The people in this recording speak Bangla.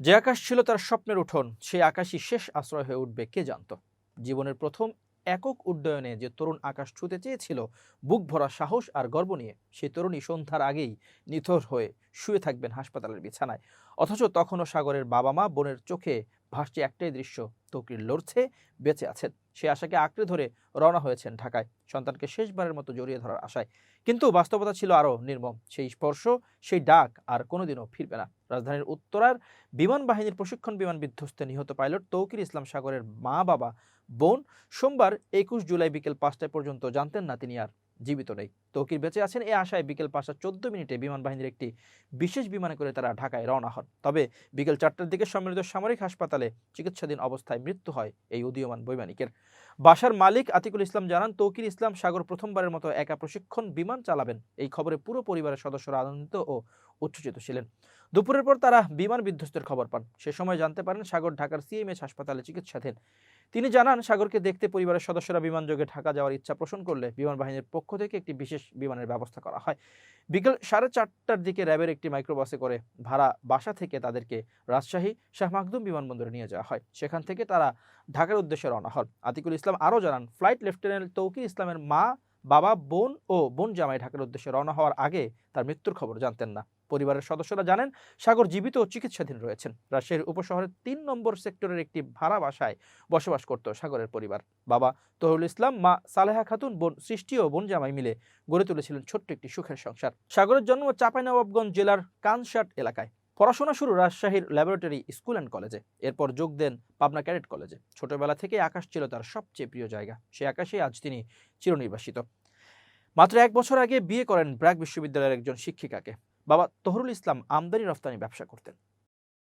যে আকাশ ছিল তার স্বপ্নের উঠোন, সেই আকাশই শেষ আশ্রয় হয়ে উঠবে, কে জানত? জীবনের প্রথম একক উড্ডয়নে যে তরুণ আকাশ ছুতে চেয়েছিল, বুক ভরা সাহস আর গর্ব নিয়ে, সেই তরুণী সন্ধ্যার আগেই নিথর হয়ে শুয়ে থাকবেন হাসপাতালের বিছানায়। অথচ তখনও সাগরের বাবা মা বোনের চোখে ভাসছে একটাই দৃশ্য তকরির লড়ছে, বেঁচে আছেন। সে আশাকে আঁকড়ে ধরে রওনা হয়েছেন ঢাকায়, সন্তানকে শেষবারের মতো জড়িয়ে ধরার আশায়। কিন্তু বাস্তবতা ছিল আরও নির্মম, সেই স্পর্শ, সেই ডাক আর কোনোদিনও ফিরবে না। রাজধানীর উত্তরার বিমান বাহিনীর প্রশিক্ষণ বিমান বিধ্বস্তে নিহত পাইলট তৌকির ইসলাম সাগরের মা বাবা বোন, সোমবার একুশ জুলাই বিকেল পাঁচটায় পর্যন্ত জানতেন না তিনি আর। জীবিত নেই। তৌকির বেঁচে আছেন এ আশায় বিকেল পাঁচটা চোদ্দ মিনিটে বিমান বাহিনীর একটি বিশেষ বিমানে করে তারা ঢাকায় রওনা হন। তবে বিকেল চারটার দিকে সম্মিলিত সামরিক হাসপাতালে চিকিৎসাধীন অবস্থায় মৃত্যু হয় এই উদীয়মান বৈমানিকের। বাসার মালিক আতিকুল ইসলাম জানান, তৌকির ইসলাম সাগর প্রথমবারের মতো একা প্রশিক্ষণ বিমান চালাবেন। এই খবরে পুরো পরিবারের সদস্যরা আনন্দিত ও উচ্ছ্বসিত ছিলেন। দুপুরের পর তারা বিমান বিধ্বস্তের খবর পান। সে সময় জানতে পারেন, সাগর ঢাকার সিএমএস হাসপাতালে চিকিৎসাধীন। তিনি জানান, সাগরকে দেখতে পরিবারের সদস্যরা বিমানযোগে ঢাকা যাওয়ার ইচ্ছা পোষণ করলে বিমান বাহিনীর পক্ষ থেকে একটি বিশেষ বিমানের ব্যবস্থা করা হয়। বিকেল সাড়ে চারটার দিকে র্যাবের একটি মাইক্রোবাসে করে ভাড়া বাসা থেকে তাদেরকে রাজশাহী, শাহ মাকদুম বিমানবন্দরে নিয়ে যাওয়া হয়। সেখান থেকে তারা ঢাকার উদ্দেশ্যে রওনা হন। আতিকুল ইসলাম আরও জানান, ফ্লাইট লেফটেন্যান্ট তৌকির ইসলামের মা বাবা, বোন ও বোন জামাই ঢাকার উদ্দেশ্যে রওনা হওয়ার আগে তার মৃত্যুর খবর জানতেন না। পরিবারের সদস্যরা জানেন, সাগর জীবিত ও চিকিৎসাধীন রয়েছেন। রাজশাহীর উপশহরের তিন নম্বর সেক্টরের একটি ভাড়া বাসায় বসবাস করত সাগরের পরিবার। বাবা তহরুল ইসলাম, মা সালেহা খাতুন, বোন সৃষ্টি ও বোন জামাই মিলে গড়ে তুলেছিলেন ছোট্ট একটি সুখের সংসার। সাগরের জন্ম চাঁপাইনবাবগঞ্জ জেলার কানসাট এলাকায়। পড়াশোনা শুরু রাজশাহীর ল্যাবরেটরি স্কুল অ্যান্ড কলেজে। এরপর যোগ দেন পাবনা ক্যাডেট কলেজে। ছোটবেলা থেকে আকাশ ছিল তার সবচেয়ে প্রিয় জায়গা। সে আকাশে আজ তিনি চিরনির্বাসিত। মাত্র এক বছর আগে বিয়ে করেন ব্র্যাক বিশ্ববিদ্যালয়ের একজন শিক্ষিকাকে। বাবা তহরুল ইসলাম আমদানি রফতানি ব্যবসা করতেন।